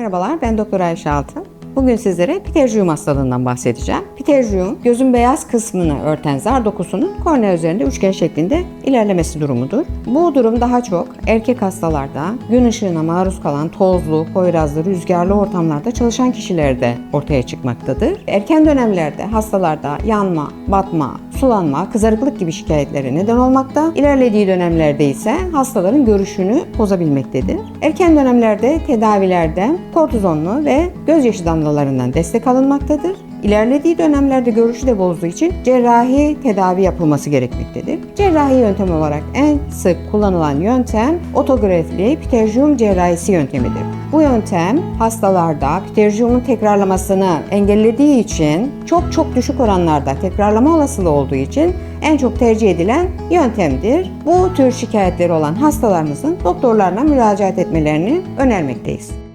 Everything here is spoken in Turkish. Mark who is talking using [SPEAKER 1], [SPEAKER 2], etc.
[SPEAKER 1] Merhabalar, ben Doktor Ayşe Altın. Bugün sizlere pterjiyum hastalığından bahsedeceğim. Pterjiyum, gözün beyaz kısmını örten zar dokusunun kornea üzerinde üçgen şeklinde ilerlemesi durumudur. Bu durum daha çok erkek hastalarda, gün ışığına maruz kalan tozlu, poyrazlı, rüzgarlı ortamlarda çalışan kişilerde ortaya çıkmaktadır. Erken dönemlerde hastalarda yanma, batma, sulanma, kızarıklık gibi şikayetleri neden olmakta. İlerlediği dönemlerde ise hastaların görüşünü bozabilmektedir. Erken dönemlerde tedavilerde kortizonlu ve gözyaşı damlalarından destek alınmaktadır. İlerlediği dönemlerde görüşü de bozduğu için cerrahi tedavi yapılması gerekmektedir. Cerrahi yöntem olarak en sık kullanılan yöntem otografli pterjiyum cerrahisi yöntemidir. Bu yöntem hastalarda pterjiyumun tekrarlamasını engellediği için çok çok düşük oranlarda tekrarlama olasılığı olduğu için en çok tercih edilen yöntemdir. Bu tür şikayetleri olan hastalarımızın doktorlarına müracaat etmelerini önermekteyiz.